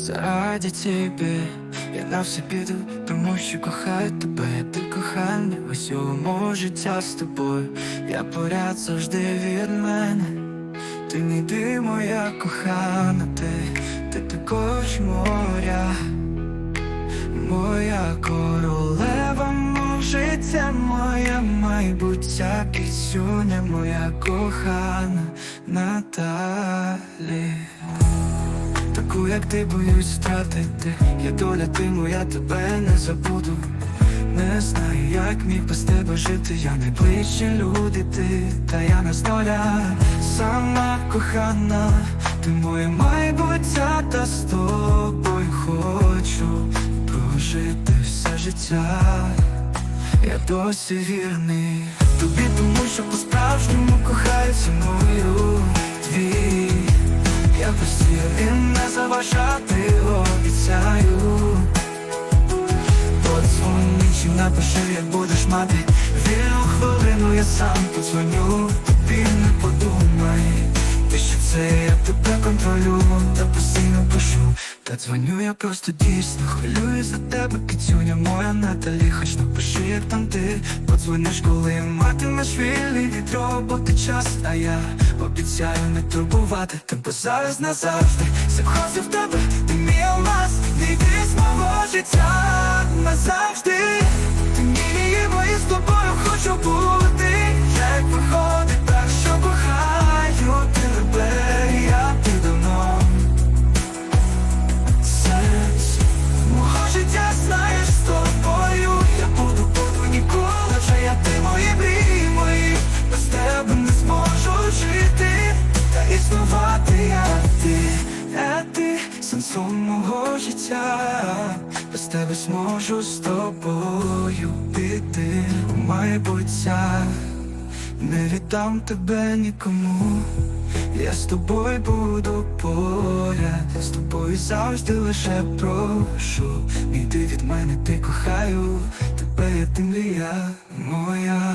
заради тебе. Я на все піду, тому що кохаю тебе Ти кохання, усього мого життя з тобою. Я поряд завжди від мене. Ти не йди, моя кохана, ти, ти також моря Моя королева, мов життя, моя майбуття, кисюня, моя кохана Наталі Таку, як ти боюсь втратити, я доля ти моя, тебе не забуду. Не знаю, як міг без тебе жити, я найближчі люди, ти, та я не доля, сама кохана, ти моє майбуття, та з тобою хочу прожити все життя. Я досі вірний тобі, тому що по-справжньому кохаю ціную чи як будеш мати. Вільну хвилину, я сам подзвоню. Тобі не подумай. Ти що це я тебе контролю Та постійно пишу. Та дзвоню я просто дійсно Хвилююсь за тебе, кицюня моя Наталі. Хоч напиши, як там ти Подзвониш, коли матимеш вільний від роботи час. А я обіцяю не турбувати Тебе зараз назавжди Сенсом мого життя Без тебе зможу з тобою піти у майбуття Не віддам тебе нікому я з тобою буду поряд, з тобою завжди лише прошу. Іди від мене, ти кохаю, тебе я ти мрія моя.